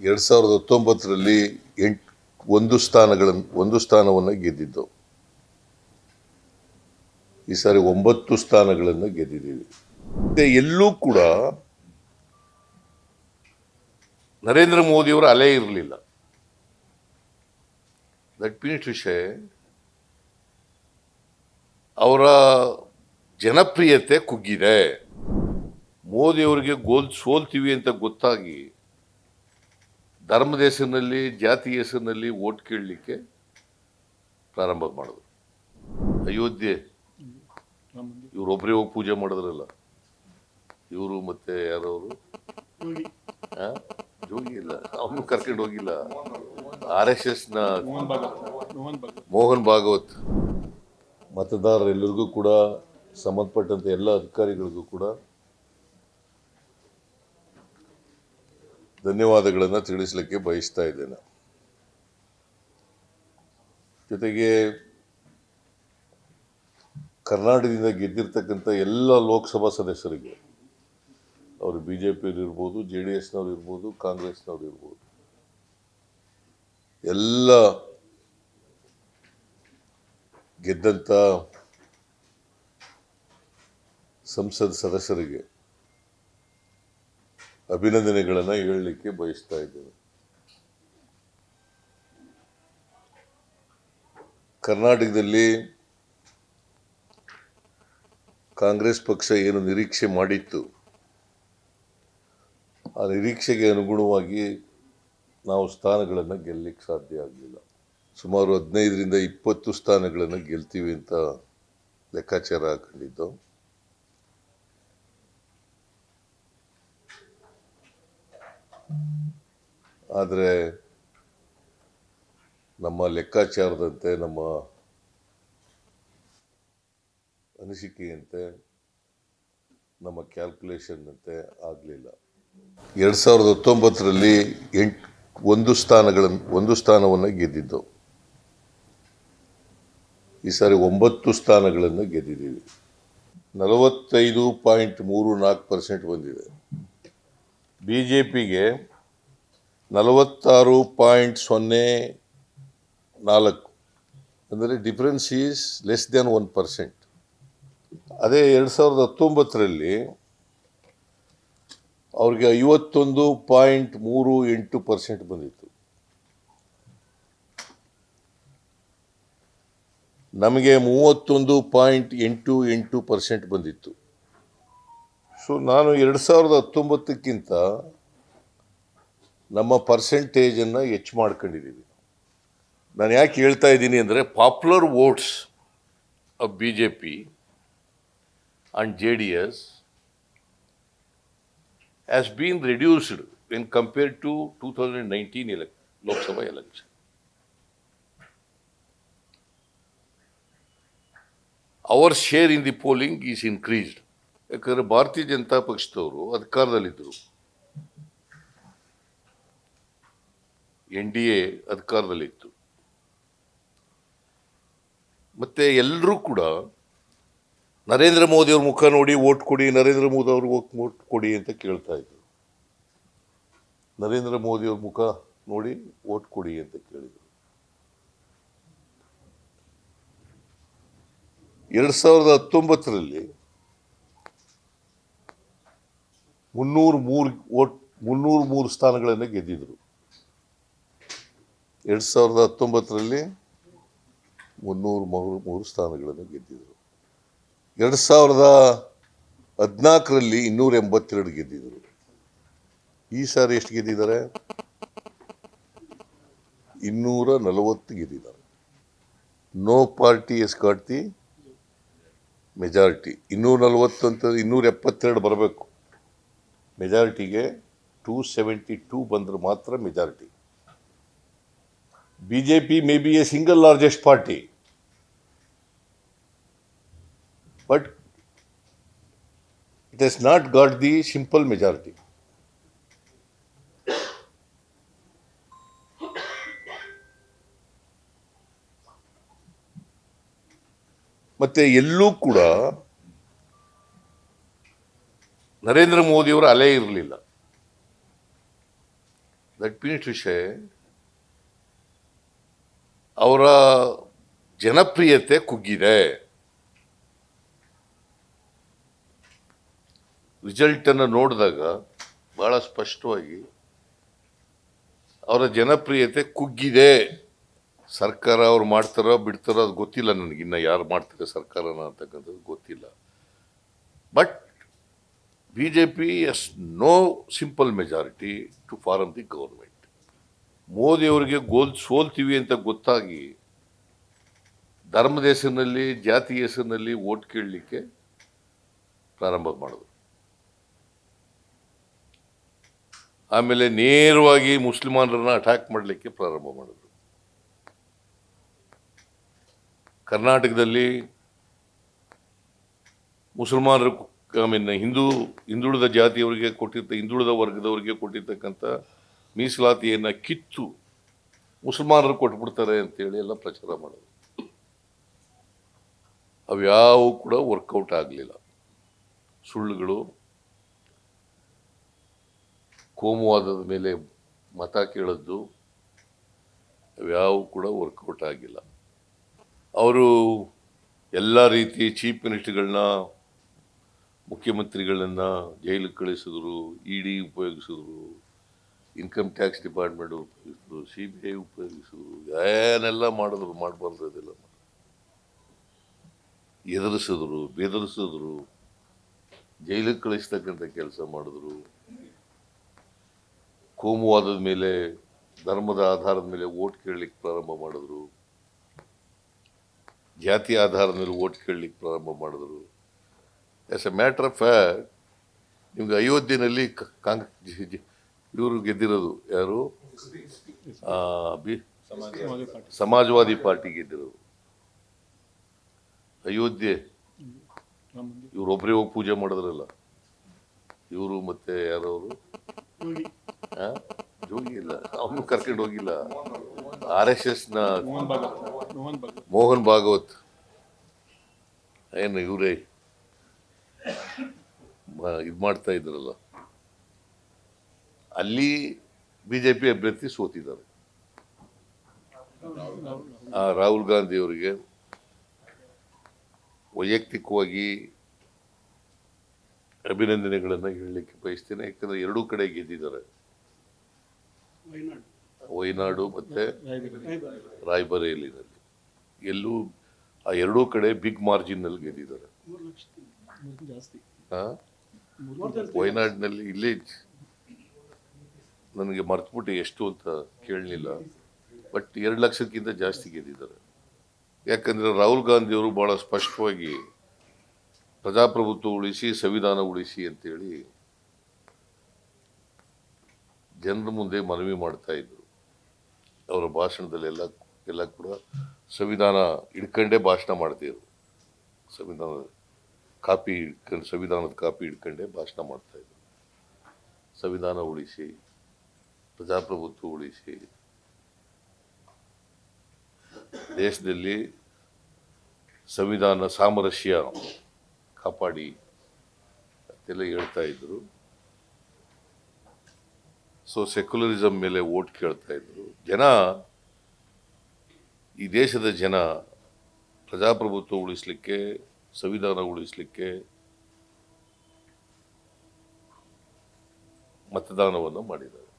ಎರಡು ಸಾವಿರದ ಹತ್ತೊಂಬತ್ತರಲ್ಲಿ ಎಂಟು, ಒಂದು ಸ್ಥಾನಗಳನ್ನು ಒಂದು ಸ್ಥಾನವನ್ನು ಗೆದ್ದಿದ್ದು. ಈ ಸಾರಿ ಒಂಬತ್ತು ಸ್ಥಾನಗಳನ್ನು ಗೆದ್ದಿದ್ದೀವಿ. ಮತ್ತೆ ಎಲ್ಲೂ ಕೂಡ ನರೇಂದ್ರ ಮೋದಿಯವರ ಅಲೆ ಇರಲಿಲ್ಲ. ದಟ್ ಮೀನ್ಸ್ ವಿಷಯ, ಅವರ ಜನಪ್ರಿಯತೆ ಕುಗ್ಗಿದೆ. ಮೋದಿಯವರಿಗೆ ಗೋಲ್ ಸೋಲ್ತೀವಿ ಅಂತ ಗೊತ್ತಾಗಿ ಧರ್ಮದ ಹೆಸರಿನಲ್ಲಿ ಜಾತಿ ಹೆಸರಿನಲ್ಲಿ ಓಟ್ ಕೇಳಲಿಕ್ಕೆ ಪ್ರಾರಂಭ ಮಾಡಿದ್ರು. ಅಯೋಧ್ಯೆ ಇವರೊಬ್ಬರೇ ಹೋಗಿ ಪೂಜೆ ಮಾಡಿದ್ರಲ್ಲ. ಇವರು ಮತ್ತೆ ಯಾರವರು? ಹೋಗಿಲ್ಲ ಅವನು ಕರ್ಕೊಂಡು ಹೋಗಿಲ್ಲ. ಆರ್ ಎಸ್ ಎಸ್ನ ಮೋಹನ್ ಭಾಗವತ್. ಮತದಾರರೆಲ್ಲರಿಗೂ ಕೂಡ ಸಂಬಂಧಪಟ್ಟಂತೆ ಎಲ್ಲ ಅಧಿಕಾರಿಗಳಿಗೂ ಕೂಡ ಧನ್ಯವಾದಗಳನ್ನು ತಿಳಿಸಲಿಕ್ಕೆ ಬಯಸ್ತಾ ಇದ್ದೇನೆ. ಜೊತೆಗೆ ಕರ್ನಾಟಕದಿಂದ ಗೆದ್ದಿರ್ತಕ್ಕಂಥ ಎಲ್ಲ ಲೋಕಸಭಾ ಸದಸ್ಯರಿಗೆ, ಅವರು ಬಿ ಜೆ ಪಿಯವ್ರು ಇರ್ಬೋದು, ಜೆ ಡಿ ಎಸ್ನವ್ರು ಇರ್ಬೋದು, ಕಾಂಗ್ರೆಸ್ನವ್ರು ಇರ್ಬೋದು, ಎಲ್ಲ ಗೆದ್ದಂಥ ಸಂಸದ ಸದಸ್ಯರಿಗೆ ಅಭಿನಂದನೆಗಳನ್ನು ಹೇಳಲಿಕ್ಕೆ ಬಯಸ್ತಾ ಇದ್ದೇನೆ. ಕರ್ನಾಟಕದಲ್ಲಿ ಕಾಂಗ್ರೆಸ್ ಪಕ್ಷ ಏನು ನಿರೀಕ್ಷೆ ಮಾಡಿತ್ತು, ಆ ನಿರೀಕ್ಷೆಗೆ ಅನುಗುಣವಾಗಿ ನಾವು ಸ್ಥಾನಗಳನ್ನು ಗೆಲ್ಲಲಿಕ್ಕೆ ಸಾಧ್ಯ ಆಗಲಿಲ್ಲ. ಸುಮಾರು ಹದಿನೈದರಿಂದ ಇಪ್ಪತ್ತು ಸ್ಥಾನಗಳನ್ನು ಗೆಲ್ತೀವಿ ಅಂತ ಲೆಕ್ಕಾಚಾರ ಹಾಕೊಂಡಿದ್ದು. ಆದರೆ ನಮ್ಮ ಲೆಕ್ಕಾಚಾರದಂತೆ, ನಮ್ಮ ಅನಿಸಿಕೆಯಂತೆ, ನಮ್ಮ ಕ್ಯಾಲ್ಕುಲೇಷನ್ನಂತೆ ಆಗಲಿಲ್ಲ. ಎರಡು ಸಾವಿರದ ಹತ್ತೊಂಬತ್ತರಲ್ಲಿ ಎಂಟು, ಒಂದು ಸ್ಥಾನಗಳನ್ನು ಒಂದು ಸ್ಥಾನವನ್ನು ಗೆದ್ದಿದ್ದು. ಈ ಸಾರಿ ಒಂಬತ್ತು ಸ್ಥಾನಗಳನ್ನು ಗೆದ್ದಿದ್ದೀವಿ. ನಲವತ್ತೈದು ಪಾಯಿಂಟ್ ಮೂರು ನಾಲ್ಕು ಪರ್ಸೆಂಟ್ ಬಂದಿದೆ. ಬಿ ಜೆ ಪಿಗೆ ನಲವತ್ತಾರು ಪಾಯಿಂಟ್ ಸೊನ್ನೆ ನಾಲ್ಕು. ಅಂದರೆ difference is less than one percent ಅದೇ ಎರಡು ಸಾವಿರದ ಹತ್ತೊಂಬತ್ತರಲ್ಲಿ ಅವ್ರಿಗೆ ಐವತ್ತೊಂದು ಪಾಯಿಂಟ್ ಮೂರು ಎಂಟು ಪರ್ಸೆಂಟ್ ಬಂದಿತ್ತು. ನಮಗೆ ಮೂವತ್ತೊಂದು ಪಾಯಿಂಟ್ ಎಂಟು ಎಂಟು ಪರ್ಸೆಂಟ್ ಬಂದಿತ್ತು. ಸೊ ನಾನು ಎರಡು ಸಾವಿರದ ಹತ್ತೊಂಬತ್ತಕ್ಕಿಂತ ನಮ್ಮ ಪರ್ಸೆಂಟೇಜನ್ನು ಹೆಚ್ಚು ಮಾಡ್ಕೊಂಡಿದ್ದೀವಿ ನಾನು ಯಾಕೆ ಹೇಳ್ತಾ ಇದ್ದೀನಿ ಅಂದರೆ popular votes of B J P and J D S has been reduced in compare to two thousand nineteen elec Lok Sabha election our share in the polling is increased ಯಾಕಂದರೆ ಭಾರತೀಯ ಜನತಾ ಪಕ್ಷದವರು ಅಧಿಕಾರದಲ್ಲಿದ್ದರು ಎನ್ ಡಿ ಎ ಅಧಿಕಾರದಲ್ಲಿತ್ತು. ಮತ್ತೆ ಎಲ್ಲರೂ ಕೂಡ ನರೇಂದ್ರ ಮೋದಿಯವ್ರ ಮುಖ ನೋಡಿ ಓಟ್ ಕೊಡಿ, ನರೇಂದ್ರ ಮೋದಿ ಅವ್ರಿಗೆ ಓಟ್ ಕೊಡಿ ಅಂತ ಕೇಳ್ತಾ ಇದ್ರು. ನರೇಂದ್ರ ಮೋದಿಯವ್ರ ಮುಖ ನೋಡಿ ಓಟ್ ಕೊಡಿ ಅಂತ ಕೇಳಿದರು. ಎರಡು ಸಾವಿರದ ಹತ್ತೊಂಬತ್ತರಲ್ಲಿ ಮುನ್ನೂರು ಮೂರು ಓಟ್ ಮುನ್ನೂರು ಮೂರು ಸ್ಥಾನಗಳನ್ನು ಗೆದ್ದಿದ್ರು. ಎರಡ್ ಸಾವಿರದ ಹತ್ತೊಂಬತ್ತರಲ್ಲಿ ಮುನ್ನೂರು ಮೂರು ಮೂರು ಸ್ಥಾನಗಳನ್ನು ಗೆದ್ದಿದ್ದರು ಎರಡು ಸಾವಿರದ ಹದಿನಾಲ್ಕರಲ್ಲಿ ಇನ್ನೂರ ಎಂಬತ್ತೆರಡು ಗೆದ್ದಿದ್ರು. ಈ ಸಾರಿ ಎಷ್ಟು ಗೆದ್ದಿದ್ದಾರೆ? ಇನ್ನೂರ ನಲವತ್ತು ಗೆದ್ದಿದ್ದಾರೆ. No party has got the majority. ಇನ್ನೂರ ನಲವತ್ತು ಅಂತ ಇನ್ನೂರ ಎಪ್ಪತ್ತೆರಡು ಬರಬೇಕು. ಮೆಜಾರಿಟಿಗೆ ಟೂ ಸೆವೆಂಟಿ ಟೂ ಬಂದರೆ ಮಾತ್ರ majority. P may be a single largest party but it has not got the simple majority. ಮತ್ತೆ ಎಲ್ಲೂ ಕೂಡ ನರೇಂದ್ರ ಮೋದಿಯವರ ಅಲೆ ಇರಲಿಲ್ಲ ದಟ್ ಮೀನ್ಸ್ ವಿಷಯ ಅವರ ಜನಪ್ರಿಯತೆ ಕುಗ್ಗಿದೆ. ರಿಸಲ್ಟನ್ನು ನೋಡಿದಾಗ ಬಹಳ ಸ್ಪಷ್ಟವಾಗಿ ಅವರ ಜನಪ್ರಿಯತೆ ಕುಗ್ಗಿದೆ. ಸರ್ಕಾರ ಅವ್ರು ಮಾಡ್ತಾರೋ ಬಿಡ್ತಾರೋ ಅದು ಗೊತ್ತಿಲ್ಲ ನನಗೆ. ಇನ್ನು ಯಾರು ಮಾಡ್ತಾರೆ ಸರ್ಕಾರನ ಅಂತಕ್ಕಂಥದ್ದು ಗೊತ್ತಿಲ್ಲ. But B J P has no simple majority to form the government ಮೋದಿಯವರಿಗೆ ಗೋಲ್ ಸೋಲ್ತೀವಿ ಅಂತ ಗೊತ್ತಾಗಿ ಧರ್ಮದ ಹೆಸರಿನಲ್ಲಿ, ಜಾತಿ ಹೆಸರಿನಲ್ಲಿ ಓಟ್ ಕೇಳಲಿಕ್ಕೆ ಪ್ರಾರಂಭ ಮಾಡಿದ್ರು. ಆಮೇಲೆ ನೇರವಾಗಿ ಮುಸ್ಲಿಮಾನರನ್ನ ಅಟ್ಯಾಕ್ ಮಾಡಲಿಕ್ಕೆ ಪ್ರಾರಂಭ ಮಾಡಿದ್ರು. ಕರ್ನಾಟಕದಲ್ಲಿ ಮುಸಲ್ಮಾನರು ಐ ಮೀನ್ ಹಿಂದೂ, ಹಿಂದುಳಿದ ಜಾತಿಯವರಿಗೆ ಕೊಟ್ಟಿದ್ದ, ಹಿಂದುಳಿದ ವರ್ಗದವರಿಗೆ ಕೊಟ್ಟಿರ್ತಕ್ಕಂಥ ಮೀಸಲಾತಿಯನ್ನು ಕಿತ್ತು ಮುಸಲ್ಮಾನರು ಕೊಟ್ಬಿಡ್ತಾರೆ ಅಂತೇಳಿ ಎಲ್ಲ ಪ್ರಚಾರ ಮಾಡೋದು. ಅವ್ಯಾವು ಕೂಡ ವರ್ಕೌಟ್ ಆಗಲಿಲ್ಲ. ಸುಳ್ಳುಗಳು, ಕೋಮುವಾದದ ಮೇಲೆ ಮತ ಕೇಳದ್ದು, ಅವ್ಯಾವು ಕೂಡ ವರ್ಕೌಟ್ ಆಗಿಲ್ಲ. ಅವರು ಎಲ್ಲ ರೀತಿ ಚೀಫ್ ಮಿನಿಸ್ಟರ್ಗಳನ್ನ ಮುಖ್ಯಮಂತ್ರಿಗಳನ್ನ ಜೈಲಿಗೆ ಕಳಿಸಿದ್ರು ಇ ಡಿ ಉಪಯೋಗಿಸಿದ್ರು ಇನ್ಕಮ್ ಟ್ಯಾಕ್ಸ್ ಡಿಪಾರ್ಟ್ಮೆಂಟ್ ಉಪಯೋಗಿಸು ಸಿ ಬಿ ಐ ಉಪಯೋಗಿಸು ಏನೆಲ್ಲ ಮಾಡಿದ್ರು ಮಾಡಬಾರ್ದು ಅದೆಲ್ಲ. ಎದುರಿಸಿದ್ರು, ಬೆದರಿಸಿದ್ರು, ಜೈಲಿಗೆ ಕಳಿಸ್ತಕ್ಕಂಥ ಕೆಲಸ ಮಾಡಿದ್ರು. ಕೋಮುವಾದದ ಮೇಲೆ, ಧರ್ಮದ ಆಧಾರದ ಮೇಲೆ ಓಟ್ ಕೇಳಲಿಕ್ಕೆ ಪ್ರಾರಂಭ ಮಾಡಿದ್ರು. ಜಾತಿ ಆಧಾರದ ಮೇಲೆ ಓಟ್ ಕೇಳಲಿಕ್ಕೆ ಪ್ರಾರಂಭ ಮಾಡಿದ್ರು. As a matter of fact ನಿಮ್ಗೆ ಅಯೋಧ್ಯೆಯಲ್ಲಿ ಕಾಂಗ್ರೆಸ್ ಇವರು ಗೆದ್ದಿರೋದು ಯಾರು? ಸಮಾಜವಾದಿ ಪಾರ್ಟಿ. ಗೆದ್ದಿರೋದು. ಅಯೋಧ್ಯೆ. ಇವರೊಬ್ಬರೇ ಹೋಗಿ ಪೂಜೆ ಮಾಡಿದ್ರಲ್ಲ. ಇವರು ಮತ್ತೆ ಯಾರವರು? ಜೋಗಿ. ಇಲ್ಲ. ಅವನು ಕರ್ಕೊಂಡು ಹೋಗಿಲ್ಲ. ಆರ್ ಎಸ್ ಎಸ್ನ ಮೋಹನ್ ಭಾಗವತ್. ಏನು ಇವರೇ? ಇದು ಮಾಡ್ತಾ ಇದ್ರಲ್ಲ. ಅಲ್ಲಿ ಬಿ ಜೆ ಪಿ ಅಭ್ಯರ್ಥಿ ಸೋತಿದ್ದಾರೆ. ಆ ರಾಹುಲ್ ಗಾಂಧಿ ಅವರಿಗೆ ವೈಯಕ್ತಿಕವಾಗಿ ಅಭಿನಂದನೆಗಳನ್ನು ಹೇಳಲಿಕ್ಕೆ ಬಯಸ್ತೇನೆ. ಯಾಕಂದರೆ ಎರಡೂ ಕಡೆ ಗೆದ್ದಿದ್ದಾರೆ. ವಯನಾಡ್ ಮತ್ತೆ ರಾಯಬಾರಿ ರಾಯ್ಬರೇಲಿನಲ್ಲಿ. ಎಲ್ಲೂ ಆ ಎರಡೂ ಕಡೆ ಬಿಗ್ ಮಾರ್ಜಿನ್ನಲ್ಲಿ ಗೆದ್ದಿದ್ದಾರೆ. ವಯನಾಡಿನಲ್ಲಿ ಇಲ್ಲೇ ನನಗೆ ಮರ್ತುಬಿಟ್ಟು ಎಷ್ಟು ಅಂತ ಕೇಳಲಿಲ್ಲ. ಬಟ್ ಎರಡು ಲಕ್ಷಕ್ಕಿಂತ ಜಾಸ್ತಿ ಗೆದ್ದಿದ್ದಾರೆ. ಯಾಕಂದರೆ ರಾಹುಲ್ ಗಾಂಧಿಯವರು ಭಾಳ ಸ್ಪಷ್ಟವಾಗಿ ಪ್ರಜಾಪ್ರಭುತ್ವ ಉಳಿಸಿ, ಸಂವಿಧಾನ ಉಳಿಸಿ ಅಂತೇಳಿ ಜನರ ಮುಂದೆ ಮನವಿ ಮಾಡ್ತಾ ಇದ್ರು. ಅವರ ಭಾಷಣದಲ್ಲಿ ಎಲ್ಲ ಕೂಡ ಸಂವಿಧಾನ ಹಿಡ್ಕೊಂಡೇ ಭಾಷಣ ಮಾಡ್ತಿದ್ರು ಸಂವಿಧಾನ ಕಾಪಿ ಇಟ್ಕೊಂಡು ಸಂವಿಧಾನದ ಕಾಪಿ ಇಟ್ಕೊಂಡೇ ಭಾಷಣ ಮಾಡ್ತಾ ಇದ್ರು. ಸಂವಿಧಾನ ಉಳಿಸಿ ಪ್ರಜಾಪ್ರಭುತ್ವ ಉಳಿಸಿ ದೇಶದಲ್ಲಿ ಸಂವಿಧಾನ ಸಾಮರಸ್ಯ ಕಾಪಾಡಿ ಅಂತೆಲ್ಲ ಹೇಳ್ತಾ ಇದ್ರು. ಸೊ ಸೆಕ್ಯುಲರಿಸಮ್ ಮೇಲೆ ಓಟ್ ಕೇಳ್ತಾ ಇದ್ರು. ಜನ, ಈ ದೇಶದ ಜನ ಪ್ರಜಾಪ್ರಭುತ್ವ ಉಳಿಸ್ಲಿಕ್ಕೆ ಸಂವಿಧಾನ ಉಳಿಸ್ಲಿಕ್ಕೆ ಮತದಾನವನ್ನು ಮಾಡಿದ್ದಾರೆ.